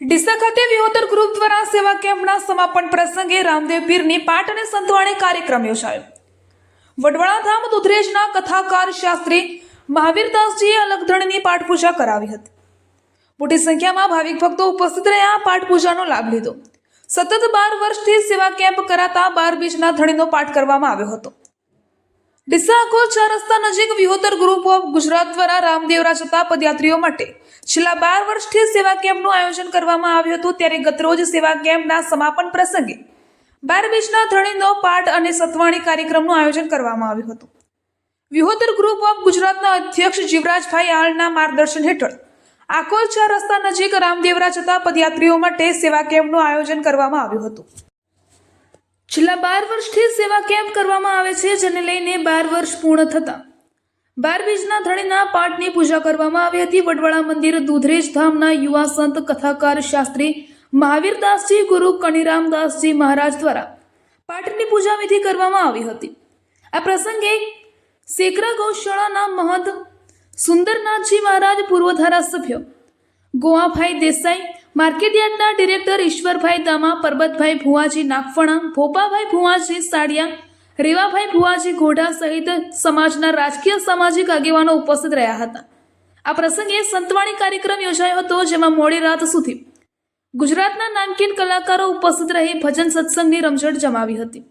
ડીસા ખાતે વિહોતર ગ્રુપ દ્વારા સેવા કેમ્પના સમાપન પ્રસંગે રામદેવ પીરની પાઠ અને સંતવાણી કાર્યક્રમ યોજાયો. વડવાળા ધામ દુધરેજના કથાકાર શાસ્ત્રી મહાવીરદાસજીએ અલગધણીની પાઠપૂજા કરાવી હતી. મોટી સંખ્યામાં ભાવિક ભક્તો ઉપસ્થિત રહ્યા, પાઠપૂજાનો લાભ લીધો. સતત બાર વર્ષથી સેવા કેમ્પ કરાતા બાર બીજના ધણીનો પાઠ કરવામાં આવ્યો હતો. ડીસા અકોલ ચાર રસ્તા નજીક વિહોતર ગ્રુપ ઓફ ગુજરાત દ્વારા રામદેવરા જતા પદયાત્રીઓ માટે છેલ્લા બાર વર્ષથી સેવા કેમ્પનું આયોજન કરવામાં આવ્યું હતું. ત્યારે ગતરોજ સેવા કેમ્પના સમાપન પ્રસંગે બાર બીચના ધણીનો પાઠ અને સતવાણી કાર્યક્રમનું આયોજન કરવામાં આવ્યું હતું. વિહોતર ગ્રુપ ઓફ ગુજરાતના અધ્યક્ષ જીવરાજભાઈ આળના માર્ગદર્શન હેઠળ આકોલ ચાર રસ્તા નજીક રામદેવરા જતા પદયાત્રીઓ માટે સેવા કેમ્પનું આયોજન કરવામાં આવ્યું હતું. છેલ્લા બાર વર્ષથી સેવા કેમ્પ કરવામાં આવે છે, જેને લઈને બાર વર્ષ પૂર્ણ થતા. બાર બીજના ધણીના પાઠની પૂજા કરવામાં આવી હતી. વડવાળા મંદિર, દૂધરેજ ધામના યુવા સંત, કથાકાર, શાસ્ત્રી મહાવીરદાસજી, ગુરુ કણિરામદાસજી મહારાજ દ્વારા પાઠની પૂજા વિધિ કરવામાં આવી હતી. આ પ્રસંગે સેકરા ગૌશાળાના મહંત સુંદરનાથજી મહારાજ પૂર્વ ધારાસભ્ય ગોવાભાઈ દેસાઈ માર્કેટયાર્ડના ડિરેક્ટર ઈશ્વરભાઈ દામા, પરબતભાઈ ભુવાજી નાગફણા ભોપાભાઈ ભુવાજી સાડિયા રેવાભાઈ ભુવાજી ઘોડા સહિત સમાજના રાજકીય સામાજિક આગેવાનો ઉપસ્થિત રહ્યા હતા. આ પ્રસંગે સંતવાણી કાર્યક્રમ યોજાયો હતો, જેમાં મોડી રાત સુધી ગુજરાતના નામકીન કલાકારો ઉપસ્થિત રહી ભજન સત્સંગની રમઝટ જમાવી હતી.